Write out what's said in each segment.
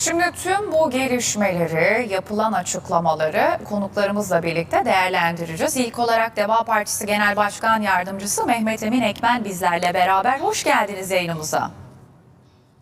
Şimdi tüm bu gelişmeleri, yapılan açıklamaları konuklarımızla birlikte değerlendireceğiz. İlk olarak Deva Partisi Genel Başkan Yardımcısı Mehmet Emin Ekmen bizlerle beraber. Hoş geldiniz yayınımıza.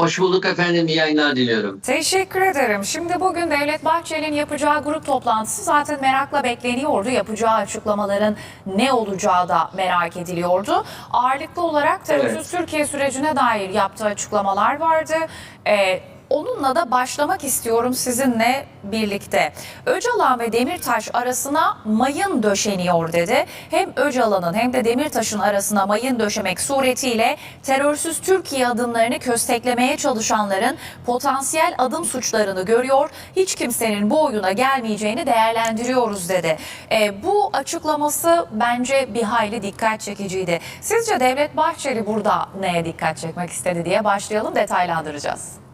Hoş bulduk efendim. İyi yayınlar diliyorum. Teşekkür ederim. Şimdi bugün Devlet Bahçeli'nin yapacağı grup toplantısı zaten merakla bekleniyordu. Yapacağı açıklamaların ne olacağı da merak ediliyordu. Ağırlıklı olarak terörsüz Türkiye sürecine dair yaptığı açıklamalar vardı. Ee, Onunla da başlamak istiyorum sizinle birlikte. Öcalan ve Demirtaş arasına mayın döşeniyor dedi. Hem Öcalan'ın hem de Demirtaş'ın arasına mayın döşemek suretiyle terörsüz Türkiye adımlarını kösteklemeye çalışanların potansiyel adım suçlarını görüyor. Hiç kimsenin bu oyuna gelmeyeceğini değerlendiriyoruz dedi. E, bu açıklaması bence bir hayli dikkat çekiciydi. Sizce Devlet Bahçeli burada neye dikkat çekmek istedi diye başlayalım detaylandıracağız.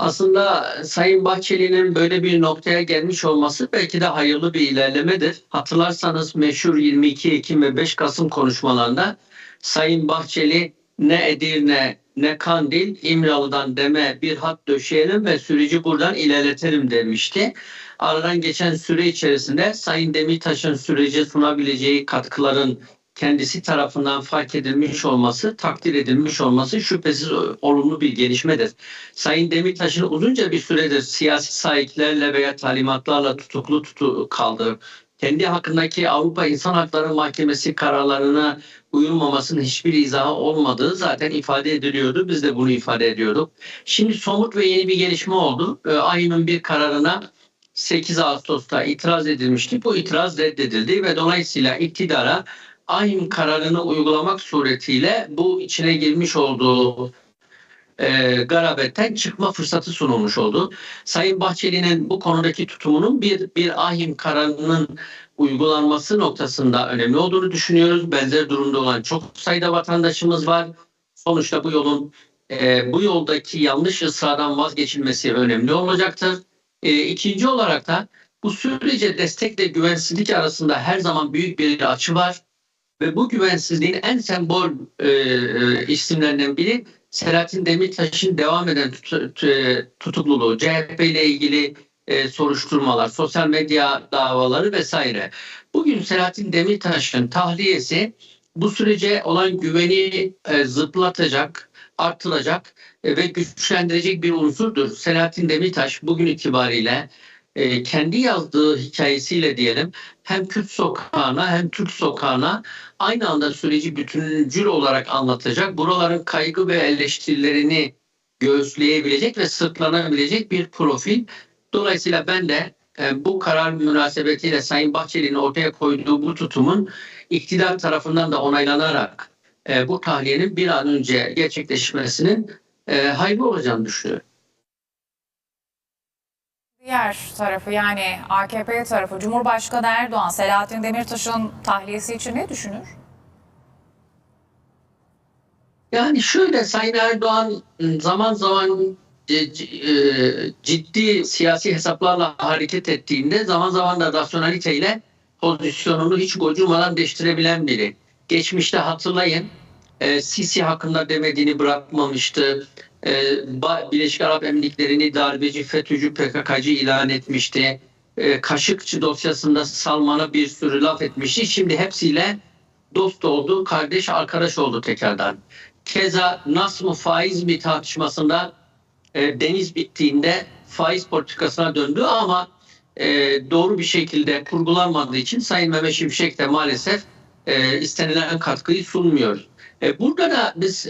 Aslında Sayın Bahçeli'nin böyle bir noktaya gelmiş olması belki de hayırlı bir ilerlemedir. Hatırlarsanız meşhur 22 Ekim ve 5 Kasım konuşmalarında Sayın Bahçeli ne Edirne ne Kandil İmralı'dan deme bir hat döşeyelim ve süreci buradan ilerletelim demişti. Aradan geçen süre içerisinde Sayın Demirtaş'ın sürece sunabileceği katkıların kendisi tarafından fark edilmiş olması, takdir edilmiş olması şüphesiz olumlu bir gelişmedir. Sayın Demirtaş'ın uzunca bir süredir siyasi sahiplerle veya talimatlarla tutuklu tutu kaldığı, kendi hakkındaki Avrupa İnsan Hakları Mahkemesi kararlarına uyulmamasının hiçbir izahı olmadığı zaten ifade ediliyordu. Biz de bunu ifade ediyorduk. Şimdi somut ve yeni bir gelişme oldu. Ee, AYİM'in bir kararına 8 Ağustos'ta itiraz edilmişti. Bu itiraz reddedildi ve dolayısıyla iktidara aynı kararını uygulamak suretiyle bu içine girmiş olduğu e, garabetten çıkma fırsatı sunulmuş oldu. Sayın Bahçeli'nin bu konudaki tutumunun bir bir ahim kararının uygulanması noktasında önemli olduğunu düşünüyoruz. Benzer durumda olan çok sayıda vatandaşımız var. Sonuçta bu yolun e, bu yoldaki yanlış ısrardan vazgeçilmesi önemli olacaktır. E, ikinci olarak da bu sürece destekle güvensizlik arasında her zaman büyük bir açı var. Ve bu güvensizliğin en sembol e, e, isimlerinden biri Selahattin Demirtaş'ın devam eden tut, tutukluluğu, CHP ile ilgili e, soruşturmalar, sosyal medya davaları vesaire. Bugün Selahattin Demirtaş'ın tahliyesi bu sürece olan güveni e, zıplatacak, artıracak e, ve güçlendirecek bir unsurdur. Selahattin Demirtaş bugün itibariyle e, kendi yazdığı hikayesiyle diyelim hem Kürt sokağına hem Türk sokağına aynı anda süreci bütüncül olarak anlatacak. Buraların kaygı ve eleştirilerini göğüsleyebilecek ve sırtlanabilecek bir profil. Dolayısıyla ben de e, bu karar münasebetiyle Sayın Bahçeli'nin ortaya koyduğu bu tutumun iktidar tarafından da onaylanarak e, bu tahliyenin bir an önce gerçekleşmesinin e, hayırlı olacağını düşünüyorum. Diğer tarafı yani AKP tarafı Cumhurbaşkanı Erdoğan Selahattin Demirtaş'ın tahliyesi için ne düşünür? Yani şöyle Sayın Erdoğan zaman zaman e, ciddi siyasi hesaplarla hareket ettiğinde zaman zaman da rasyonaliteyle pozisyonunu hiç gocunmadan değiştirebilen biri. Geçmişte hatırlayın e, Sisi hakkında demediğini bırakmamıştı. Birleşik Arap Emirlikleri'ni darbeci, FETÖ'cü, PKK'cı ilan etmişti. Kaşıkçı dosyasında Salman'a bir sürü laf etmişti. Şimdi hepsiyle dost oldu, kardeş, arkadaş oldu tekrardan. Keza nas mı faiz mi tartışmasında e, deniz bittiğinde faiz politikasına döndü ama e, doğru bir şekilde kurgulanmadığı için Sayın Mehmet Şimşek de maalesef e, istenilen katkıyı sunmuyor. Burada da biz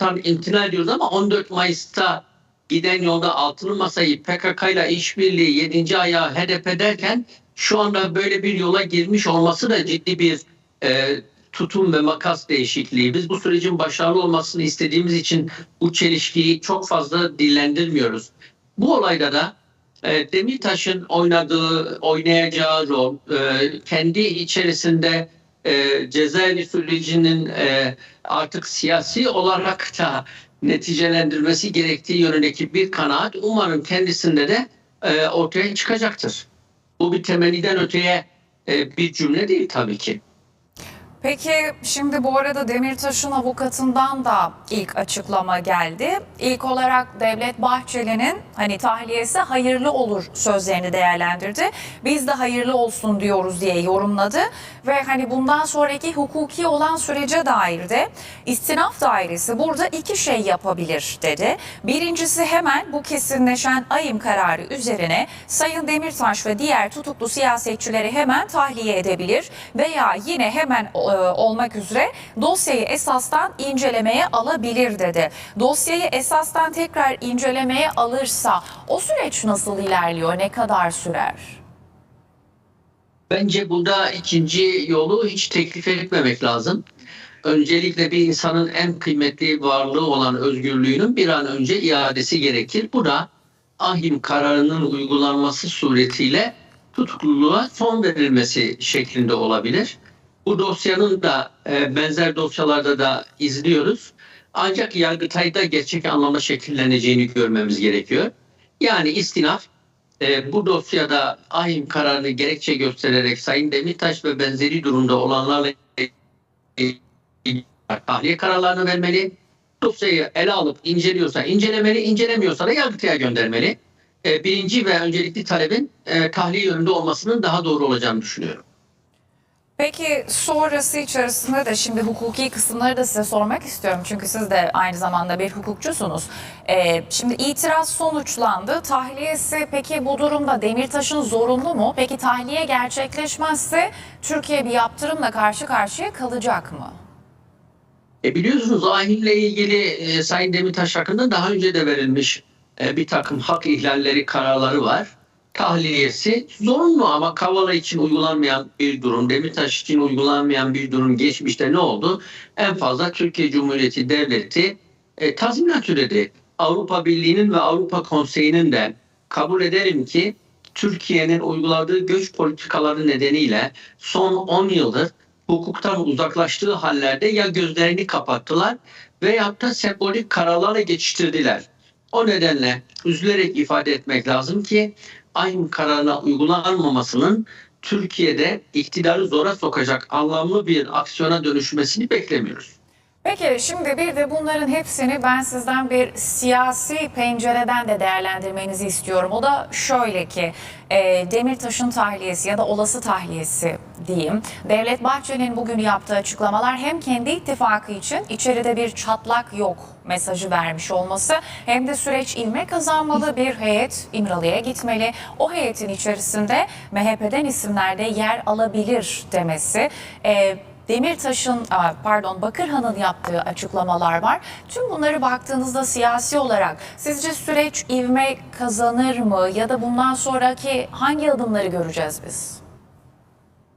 hatırlatmaktan imtina ediyoruz ama 14 Mayıs'ta giden yolda altılı masayı PKK ile işbirliği 7. ayağı HDP derken şu anda böyle bir yola girmiş olması da ciddi bir e, tutum ve makas değişikliği. Biz bu sürecin başarılı olmasını istediğimiz için bu çelişkiyi çok fazla dillendirmiyoruz. Bu olayda da e, Demirtaş'ın oynadığı, oynayacağı rol, e, kendi içerisinde e, cezaevi sürecinin e, artık siyasi olarak da neticelendirmesi gerektiği yönündeki bir kanaat umarım kendisinde de e, ortaya çıkacaktır. Bu bir temelliden öteye e, bir cümle değil tabii ki. Peki şimdi bu arada Demirtaş'ın avukatından da ilk açıklama geldi. İlk olarak Devlet Bahçeli'nin hani tahliyesi hayırlı olur sözlerini değerlendirdi. Biz de hayırlı olsun diyoruz diye yorumladı ve hani bundan sonraki hukuki olan sürece dair de istinaf dairesi burada iki şey yapabilir dedi. Birincisi hemen bu kesinleşen ayım kararı üzerine Sayın Demirtaş ve diğer tutuklu siyasetçileri hemen tahliye edebilir veya yine hemen e, olmak üzere dosyayı esastan incelemeye alabilir dedi. Dosyayı esastan tekrar incelemeye alırsa o süreç nasıl ilerliyor? Ne kadar sürer? Bence burada ikinci yolu hiç teklif etmemek lazım. Öncelikle bir insanın en kıymetli varlığı olan özgürlüğünün bir an önce iadesi gerekir. Bu da ahim kararının uygulanması suretiyle tutukluluğa son verilmesi şeklinde olabilir. Bu dosyanın da e, benzer dosyalarda da izliyoruz. Ancak Yargıtay'da gerçek anlamda şekilleneceğini görmemiz gerekiyor. Yani istinaf e, bu dosyada ahim kararını gerekçe göstererek Sayın Demirtaş ve benzeri durumda olanlarla tahliye kararlarını vermeli. Dosyayı ele alıp inceliyorsa incelemeli, incelemiyorsa da Yargıtay'a göndermeli. E, birinci ve öncelikli talebin e, tahliye yönünde olmasının daha doğru olacağını düşünüyorum. Peki sonrası içerisinde de şimdi hukuki kısımları da size sormak istiyorum. Çünkü siz de aynı zamanda bir hukukçusunuz. Ee, şimdi itiraz sonuçlandı. Tahliyesi peki bu durumda Demirtaş'ın zorunlu mu? Peki tahliye gerçekleşmezse Türkiye bir yaptırımla karşı karşıya kalacak mı? E biliyorsunuz ahimle ilgili e, Sayın Demirtaş hakkında daha önce de verilmiş e, bir takım hak ihlalleri kararları var. Tahliyesi zorunlu ama Kavala için uygulanmayan bir durum, Demirtaş için uygulanmayan bir durum geçmişte ne oldu? En fazla Türkiye Cumhuriyeti Devleti e, tazminat ödedi. Avrupa Birliği'nin ve Avrupa Konseyi'nin de kabul ederim ki Türkiye'nin uyguladığı göç politikaları nedeniyle son 10 yıldır hukuktan uzaklaştığı hallerde ya gözlerini kapattılar veyahut da sembolik kararlarla geçiştirdiler. O nedenle üzülerek ifade etmek lazım ki aynı kararına uygulanmamasının Türkiye'de iktidarı zora sokacak anlamlı bir aksiyona dönüşmesini beklemiyoruz. Peki şimdi bir de bunların hepsini ben sizden bir siyasi pencereden de değerlendirmenizi istiyorum. O da şöyle ki e, Demirtaş'ın tahliyesi ya da olası tahliyesi diyeyim. Devlet Bahçeli'nin bugün yaptığı açıklamalar hem kendi ittifakı için içeride bir çatlak yok mesajı vermiş olması hem de süreç ilme kazanmalı bir heyet İmralı'ya gitmeli. O heyetin içerisinde MHP'den isimler de yer alabilir demesi. E, Demirtaş'ın pardon Bakırhan'ın yaptığı açıklamalar var. Tüm bunları baktığınızda siyasi olarak sizce süreç ivme kazanır mı ya da bundan sonraki hangi adımları göreceğiz biz?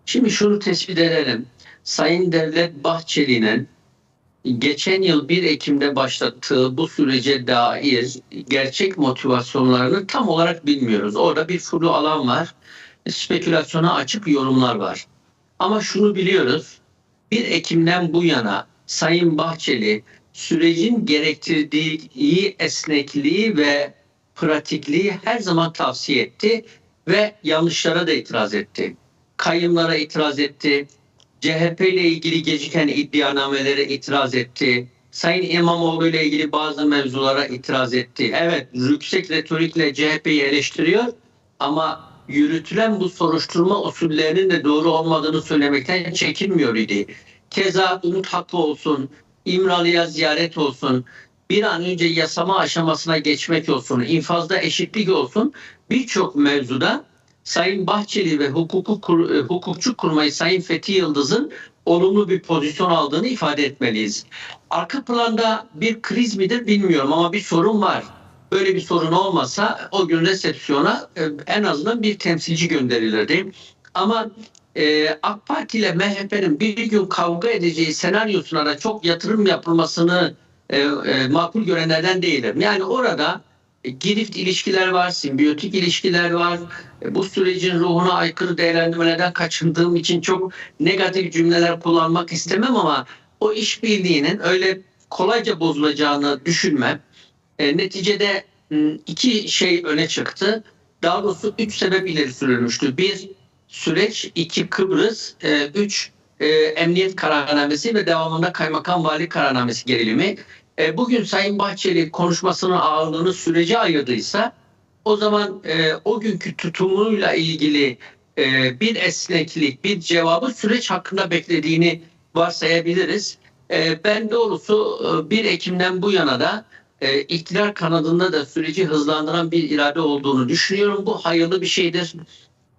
Şimdi şunu tespit edelim. Sayın Devlet Bahçeli'nin geçen yıl 1 Ekim'de başlattığı bu sürece dair gerçek motivasyonlarını tam olarak bilmiyoruz. Orada bir flu alan var. Spekülasyona açık yorumlar var. Ama şunu biliyoruz. 1 Ekim'den bu yana Sayın Bahçeli sürecin gerektirdiği esnekliği ve pratikliği her zaman tavsiye etti ve yanlışlara da itiraz etti. Kayımlara itiraz etti. CHP ile ilgili geciken iddianamelere itiraz etti. Sayın İmamoğlu ile ilgili bazı mevzulara itiraz etti. Evet, yüksek retorikle CHP'yi eleştiriyor ama yürütülen bu soruşturma usullerinin de doğru olmadığını söylemekten çekinmiyor idi. Keza umut hakkı olsun, İmralı'ya ziyaret olsun, bir an önce yasama aşamasına geçmek olsun, infazda eşitlik olsun birçok mevzuda Sayın Bahçeli ve hukuku kur, e, hukukçu kurmayı Sayın Fethi Yıldız'ın olumlu bir pozisyon aldığını ifade etmeliyiz. Arka planda bir kriz midir bilmiyorum ama bir sorun var. Böyle bir sorun olmasa o gün resepsiyona e, en azından bir temsilci gönderilirdi. Ama e, AK Parti ile MHP'nin bir gün kavga edeceği senaryosuna da çok yatırım yapılmasını e, e, makul görenlerden değilim. Yani orada girift ilişkiler var, simbiyotik ilişkiler var. E, bu sürecin ruhuna aykırı değerlendirmelerden kaçındığım için çok negatif cümleler kullanmak istemem ama o işbirliğinin öyle kolayca bozulacağını düşünmem. E, neticede m, iki şey öne çıktı. Daha doğrusu üç sebep ileri sürülmüştü. Bir, süreç. iki Kıbrıs. e, Üç, e, emniyet kararnamesi ve devamında kaymakam vali kararnamesi gerilimi. E, bugün Sayın Bahçeli konuşmasının ağırlığını sürece ayırdıysa o zaman e, o günkü tutumuyla ilgili e, bir esneklik, bir cevabı süreç hakkında beklediğini varsayabiliriz. E, ben doğrusu e, 1 Ekim'den bu yana da e, iktidar kanadında da süreci hızlandıran bir irade olduğunu düşünüyorum. Bu hayırlı bir şeydir.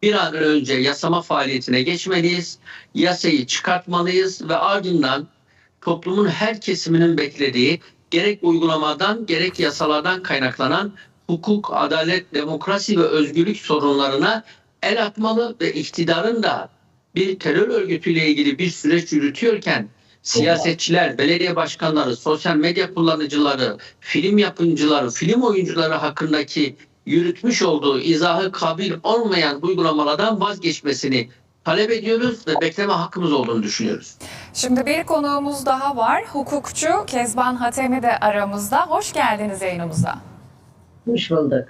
Bir an önce yasama faaliyetine geçmeliyiz. Yasayı çıkartmalıyız ve ardından toplumun her kesiminin beklediği gerek uygulamadan gerek yasalardan kaynaklanan hukuk, adalet, demokrasi ve özgürlük sorunlarına el atmalı ve iktidarın da bir terör örgütüyle ilgili bir süreç yürütüyorken siyasetçiler, belediye başkanları, sosyal medya kullanıcıları, film yapımcıları, film oyuncuları hakkındaki yürütmüş olduğu izahı kabil olmayan uygulamalardan vazgeçmesini talep ediyoruz ve bekleme hakkımız olduğunu düşünüyoruz. Şimdi bir konuğumuz daha var. Hukukçu Kezban Hatemi de aramızda. Hoş geldiniz yayınımıza. Hoş bulduk.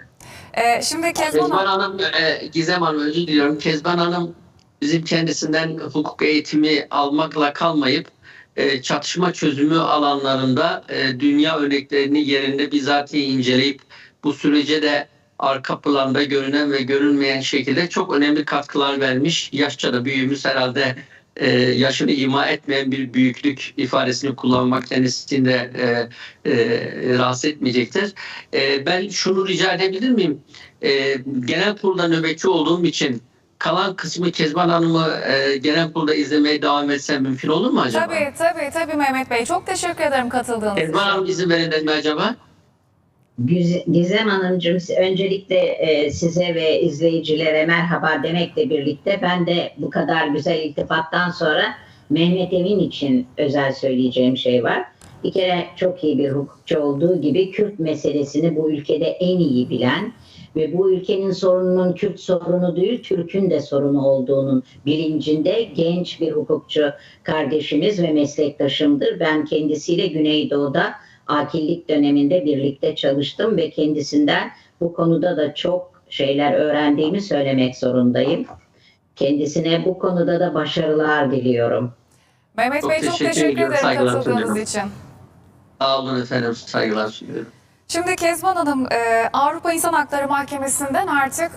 Ee, şimdi Kezban, Kezban Hanım, e, Gizem Hanım özür diliyorum. Kezban Hanım bizim kendisinden hukuk eğitimi almakla kalmayıp e, çatışma çözümü alanlarında e, dünya örneklerini yerinde bizatihi inceleyip bu sürece de arka planda görünen ve görünmeyen şekilde çok önemli katkılar vermiş. Yaşça da büyüğümüz herhalde e, yaşını ima etmeyen bir büyüklük ifadesini kullanmak kendisini de e, e, rahatsız etmeyecektir. E, ben şunu rica edebilir miyim? E, genel kurulda nöbetçi olduğum için kalan kısmı Kezban Hanım'ı e, genel kurulda izlemeye devam etsem mümkün olur mu acaba? tabii tabii tabii Mehmet Bey. Çok teşekkür ederim katıldığınız Kezban için. Hanım izin verin mi acaba? Gizem Hanımcığım öncelikle e, size ve izleyicilere merhaba demekle birlikte ben de bu kadar güzel iltifattan sonra Mehmet Emin için özel söyleyeceğim şey var. Bir kere çok iyi bir hukukçu olduğu gibi Kürt meselesini bu ülkede en iyi bilen ve bu ülkenin sorununun Kürt sorunu değil Türk'ün de sorunu olduğunun bilincinde genç bir hukukçu kardeşimiz ve meslektaşımdır. Ben kendisiyle Güneydoğu'da akillik döneminde birlikte çalıştım ve kendisinden bu konuda da çok şeyler öğrendiğimi söylemek zorundayım. Kendisine bu konuda da başarılar diliyorum. Mehmet Çok Bey çok teşekkür teşekkür ederim saygılar katıldığınız sunuyorum. için. Sağ olun efendim, saygılar sunuyorum. Şimdi Kezban Hanım e, Avrupa İnsan Hakları Mahkemesi'nden artık